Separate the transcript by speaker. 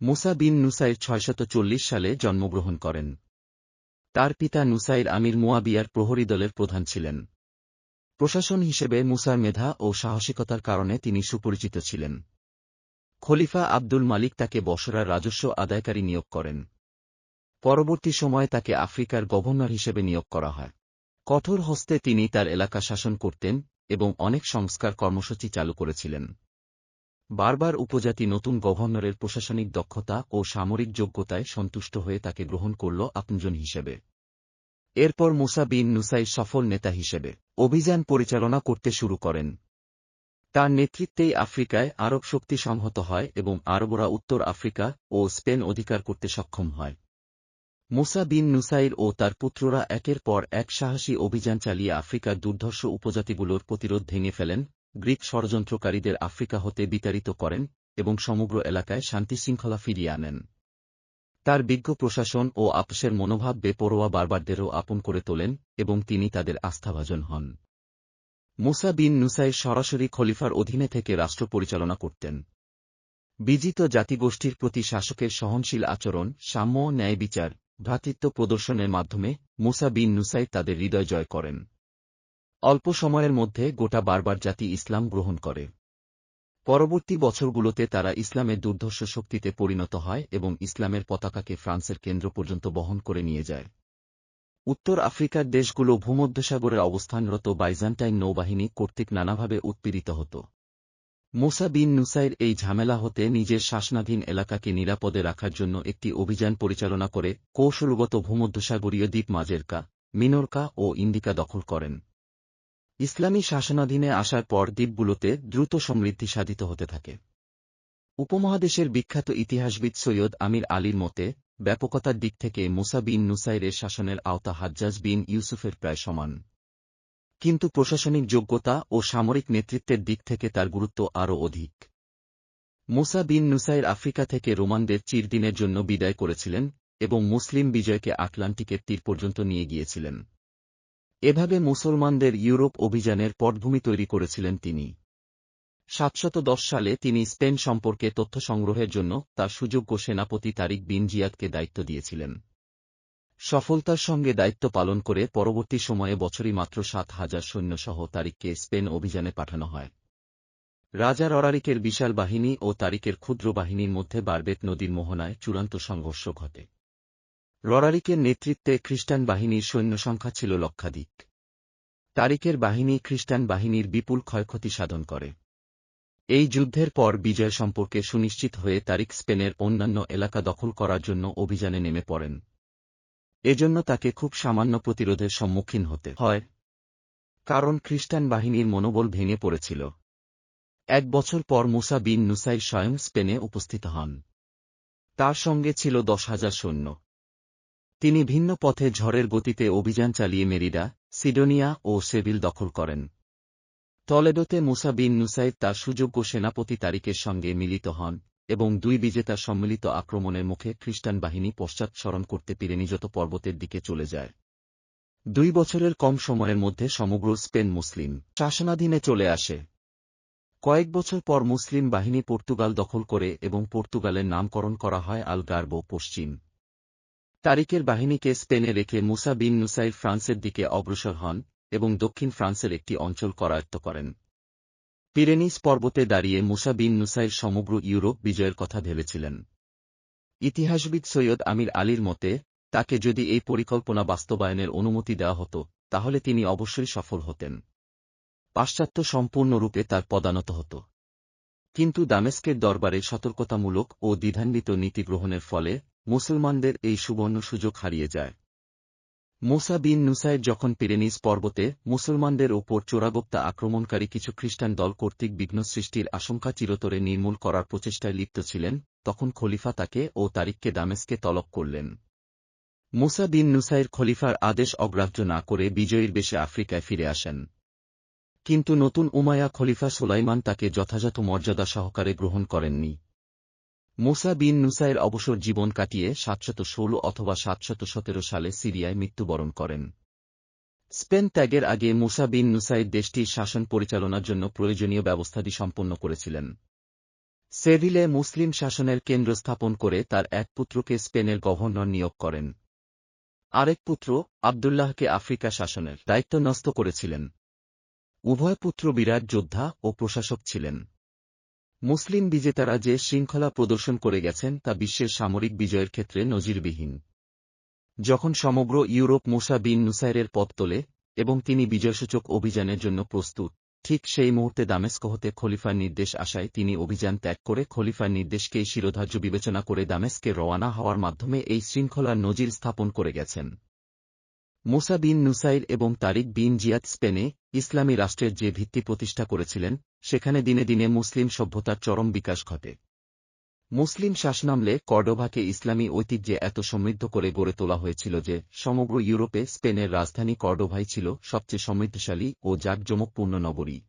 Speaker 1: মুসা বিন নুসাইর ছয়শত সালে জন্মগ্রহণ করেন। তার পিতা নুসাইর আমির মুয়াবিয়ার প্রহরী দলের প্রধান ছিলেন। প্রশাসন হিসেবে মুসার মেধা ও সাহসিকতার কারণে তিনি সুপরিচিত ছিলেন। খলিফা আব্দুল মালিক তাকে বসরার রাজস্ব আদায়কারী নিয়োগ করেন। পরবর্তী সময়ে তাকে আফ্রিকার গভর্নর হিসেবে নিয়োগ করা হয়। কঠোর হস্তে তিনি তার এলাকা শাসন করতেন এবং অনেক সংস্কার কর্মসূচি চালু করেছিলেন। বারবার উপজাতি নতুন গভর্নরের প্রশাসনিক দক্ষতা ও সামরিক যোগ্যতায় সন্তুষ্ট হয়ে তাকে গ্রহণ করল আপনজন হিসেবে। এরপর মুসা বিন নুসাই সফল নেতা হিসেবে অভিযান পরিচালনা করতে শুরু করেন। তার নেতৃত্বেই আফ্রিকায় আরব শক্তি সংহত হয় এবং আরবরা উত্তর আফ্রিকা ও স্পেন অধিকার করতে সক্ষম হয়। মুসা বিন নুসাইর ও তার পুত্ররা একের পর এক সাহসী অভিযান চালিয়ে আফ্রিকার দুর্ধর্ষ উপজাতিগুলোর প্রতিরোধ ভেঙে ফেলেন গ্রিক ষড়যন্ত্রকারীদের আফ্রিকা হতে বিতাড়িত করেন এবং সমগ্র এলাকায় শান্তি শৃঙ্খলা ফিরিয়ে আনেন। তার বিজ্ঞ প্রশাসন ও আপসের মনোভাব বেপরোয়া বারবারদেরও আপন করে তোলেন এবং তিনি তাদের আস্থাভাজন হন। মুসা বিন নুসাই সরাসরি খলিফার অধীনে থেকে রাষ্ট্র পরিচালনা করতেন। বিজিত জাতিগোষ্ঠীর প্রতি শাসকের সহনশীল আচরণ, সাম্য ন্যায় বিচার, ভ্রাতৃত্ব প্রদর্শনের মাধ্যমে মুসা বিন নুসাই তাদের হৃদয় জয় করেন। অল্প সময়ের মধ্যে গোটা বারবার জাতি ইসলাম গ্রহণ করে। পরবর্তী বছরগুলোতে তারা ইসলামের দুর্ধর্ষ শক্তিতে পরিণত হয় এবং ইসলামের পতাকাকে ফ্রান্সের কেন্দ্র পর্যন্ত বহন করে নিয়ে যায়। উত্তর আফ্রিকার দেশগুলো ভূমধ্যসাগরের অবস্থানরত বাইজান্টাইন নৌবাহিনী কর্তৃক নানাভাবে উৎপীড়িত হতো। মোসা বিন নুসাইর এই ঝামেলা হতে নিজের শাসনাধীন এলাকাকে নিরাপদে রাখার জন্য একটি অভিযান পরিচালনা করে কৌশলগত ভূমধ্যসাগরীয় দ্বীপ মাজেরকা মিনোরকা ও ইন্ডিকা দখল করেন। ইসলামী শাসনাধীনে আসার পর দ্বীপগুলোতে দ্রুত সমৃদ্ধি সাধিত হতে থাকে। উপমহাদেশের বিখ্যাত ইতিহাসবিদ সৈয়দ আমির আলীর মতে, ব্যাপকতার দিক থেকে মুসা বিন নুসাইরের শাসনের আওতা হাজ্জাজ বিন ইউসুফের প্রায় সমান। কিন্তু প্রশাসনিক যোগ্যতা ও সামরিক নেতৃত্বের দিক থেকে তার গুরুত্ব আরও অধিক। মুসা বিন নুসাইর আফ্রিকা থেকে রোমানদের চিরদিনের জন্য বিদায় করেছিলেন এবং মুসলিম বিজয়কে আটলান্টিকের তীর পর্যন্ত নিয়ে গিয়েছিলেন। এভাবে মুসলমানদের ইউরোপ অভিযানের পটভূমি তৈরি করেছিলেন তিনি। সাতশত সালে তিনি স্পেন সম্পর্কে তথ্য সংগ্রহের জন্য তার সুযোগ্য সেনাপতি তারিক বিন জিয়াদকে দায়িত্ব দিয়েছিলেন। সফলতার সঙ্গে দায়িত্ব পালন করে পরবর্তী সময়ে বছরই মাত্র সাত হাজার সৈন্যসহ তারিককে স্পেন অভিযানে পাঠানো হয়। রাজা ররারিকের বিশাল বাহিনী ও তারিকের ক্ষুদ্র বাহিনীর মধ্যে বারবেত নদীর মোহনায় চূড়ান্ত সংঘর্ষ ঘটে। ররারিকের নেতৃত্বে খ্রিস্টান বাহিনীর সৈন্য সংখ্যা ছিল লক্ষাধিক। তারিকের বাহিনী খ্রিস্টান বাহিনীর বিপুল ক্ষয়ক্ষতি সাধন করে। এই যুদ্ধের পর বিজয় সম্পর্কে সুনিশ্চিত হয়ে তারিক স্পেনের অন্যান্য এলাকা দখল করার জন্য অভিযানে নেমে পড়েন। এজন্য তাকে খুব সামান্য প্রতিরোধের সম্মুখীন হতে হয়। কারণ খ্রিস্টান বাহিনীর মনোবল ভেঙে পড়েছিল। এক বছর পর মুসা বিন নুসাইর স্বয়ং স্পেনে উপস্থিত হন। তার সঙ্গে ছিল দশ হাজার সৈন্য। তিনি ভিন্ন পথে ঝড়ের গতিতে অভিযান চালিয়ে মেরিডা, সিডোনিয়া ও সেভিল দখল করেন। টলেডোতে মুসা বিন নুসাইদ তার সুযোগ্য সেনাপতি তারিকের সঙ্গে মিলিত হন এবং দুই বিজেতা সম্মিলিত আক্রমণের মুখে খ্রিস্টান বাহিনী পশ্চাৎসরণ করতে পিরেনিজত পর্বতের দিকে চলে যায়। দুই বছরের কম সময়ের মধ্যে সমগ্র স্পেন মুসলিম শাসনাধীনে চলে আসে। কয়েক বছর পর মুসলিম বাহিনী পর্তুগাল দখল করে এবং পর্তুগালের নামকরণ করা হয় আলগার্বো পশ্চিম। তারিকের বাহিনীকে স্পেনে রেখে মুসা বিন নুসাইর ফ্রান্সের দিকে অগ্রসর হন এবং দক্ষিণ ফ্রান্সের একটি অঞ্চল করায়ত্ত করেন। পিরেনিস পর্বতে দাঁড়িয়ে মুসা বিন নুসাইর সমগ্র ইউরোপ বিজয়ের কথা ভেবেছিলেন। ইতিহাসবিদ সৈয়দ আমির আলীর মতে, তাকে যদি এই পরিকল্পনা বাস্তবায়নের অনুমতি দেওয়া হতো, তাহলে তিনি অবশ্যই সফল হতেন। পাশ্চাত্য সম্পূর্ণরূপে তার পদানত হতো। কিন্তু দামেস্কের দরবারে সতর্কতামূলক ও দ্বিধান্বিত নীতি গ্রহণের ফলে মুসলমানদের এই সুবর্ণ সুযোগ হারিয়ে যায়। মোসা বিন নুসাইর যখন পিরেনিস পর্বতে মুসলমানদের ওপর চোরাগোপ্তা আক্রমণকারী কিছু খ্রিস্টান দল কর্তৃক বিঘ্ন সৃষ্টির আশঙ্কা চিরতরে নির্মূল করার প্রচেষ্টায় লিপ্ত ছিলেন, তখন খলিফা তাকে ও তারিককে দামেস্কে তলব করলেন। মুসা বিন নুসাইর খলিফার আদেশ অগ্রাহ্য না করে বিজয়ীর বেশে আফ্রিকায় ফিরে আসেন। কিন্তু নতুন উমায়া খলিফা সোলাইমান তাকে যথাযথ মর্যাদা সহকারে গ্রহণ করেননি। মুসা বিন নুসাইর অবসর জীবন কাটিয়ে সাতশত ষোলো অথবা সাতশত সতেরো সালে সিরিয়ায় মৃত্যুবরণ করেন। স্পেন ত্যাগের আগে মুসা বিন নুসাইর দেশটির শাসন পরিচালনার জন্য প্রয়োজনীয় ব্যবস্থাটি সম্পন্ন করেছিলেন। সেভিলে মুসলিম শাসনের কেন্দ্র স্থাপন করে তার এক পুত্রকে স্পেনের গভর্নর নিয়োগ করেন। আরেক পুত্র, আবদুল্লাহকে আফ্রিকা শাসনের দায়িত্ব ন্যস্ত করেছিলেন। উভয় পুত্র বিরাট যোদ্ধা ও প্রশাসক ছিলেন। মুসলিম বিজেতারা যে শৃঙ্খলা প্রদর্শন করে গেছেন তা বিশ্বের সামরিক বিজয়ের ক্ষেত্রে নজিরবিহীন। যখন সমগ্র ইউরোপ মুসা বিন নুসাইরের পথ তোলে এবং তিনি বিজয়সূচক অভিযানের জন্য প্রস্তুত, ঠিক সেই মুহূর্তে দামেস্ক হতে খলিফার নির্দেশ আসায় তিনি অভিযান ত্যাগ করে খলিফার নির্দেশকেই শিরোধার্য বিবেচনা করে দামেস্কে রওয়ানা হওয়ার মাধ্যমে এই শৃঙ্খলার নজির স্থাপন করে গেছেন। মুসা বিন নুসাইর এবং তারিক বিন জিয়াদ স্পেনে ইসলামী রাষ্ট্রের যে ভিত্তি প্রতিষ্ঠা করেছিলেন, সেখানে দিনে দিনে মুসলিম সভ্যতার চরম বিকাশ ঘটে। মুসলিম শাসনামলে কর্ডোভাকে ইসলামী ঐতিহ্যে এত সমৃদ্ধ করে গড়ে তোলা হয়েছিল যে, সমগ্র ইউরোপে স্পেনের রাজধানী কর্ডোভাই ছিল সবচেয়ে সমৃদ্ধশালী ও জাঁকজমকপূর্ণ নগরী।